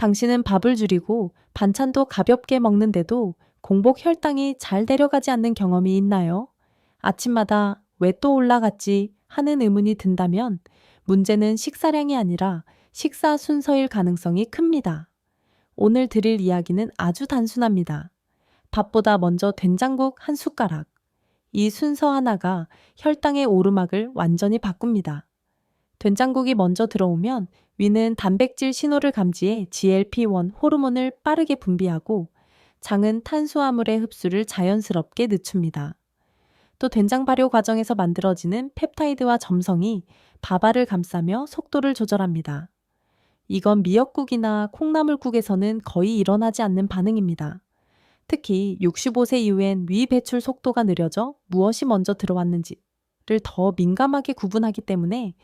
당신은 밥을 줄이고 반찬도 가볍게 먹는데도 공복 혈당이 잘 내려가지 않는 경험이 있나요? 아침마다 왜 또 올라갔지 하는 의문이 든다면 문제는 식사량이 아니라 식사 순서일 가능성이 큽니다. 오늘 드릴 이야기는 아주 단순합니다. 밥보다 먼저 된장국 한 숟가락. 이 순서 하나가 혈당의 오르막을 완전히 바꿉니다. 된장국이 먼저 들어오면 위는 단백질 신호를 감지해 GLP-1 호르몬을 빠르게 분비하고 장은 탄수화물의 흡수를 자연스럽게 늦춥니다. 또 된장 발효 과정에서 만들어지는 펩타이드와 점성이 밥알을 감싸며 속도를 조절합니다. 이건 미역국이나 콩나물국에서는 거의 일어나지 않는 반응입니다. 특히 65세 이후엔 위 배출 속도가 느려져 무엇이 먼저 들어왔는지를 더 민감하게 구분하기 때문에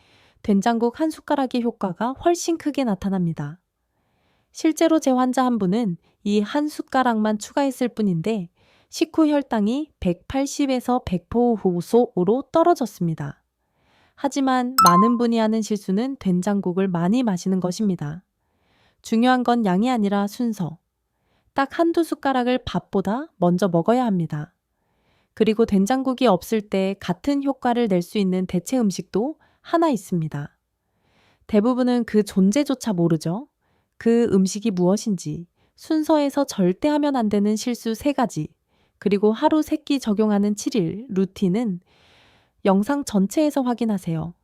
된장국 한 숟가락의 효과가 훨씬 크게 나타납니다. 실제로 제 환자 한 분은 이 한 숟가락만 추가했을 뿐인데 식후 혈당이 180에서 100포호소로 떨어졌습니다. 하지만 많은 분이 하는 실수는 된장국을 많이 마시는 것입니다. 중요한 건 양이 아니라 순서. 딱 한두 숟가락을 밥보다 먼저 먹어야 합니다. 그리고 된장국이 없을 때 같은 효과를 낼 수 있는 대체 음식도 하나 있습니다. 대부분은 그 존재조차 모르죠. 그 음식이 무엇인지, 순서에서 절대 하면 안 되는 실수 세 가지, 그리고 하루 세끼 적용하는 7일 루틴은 영상 전체에서 확인하세요.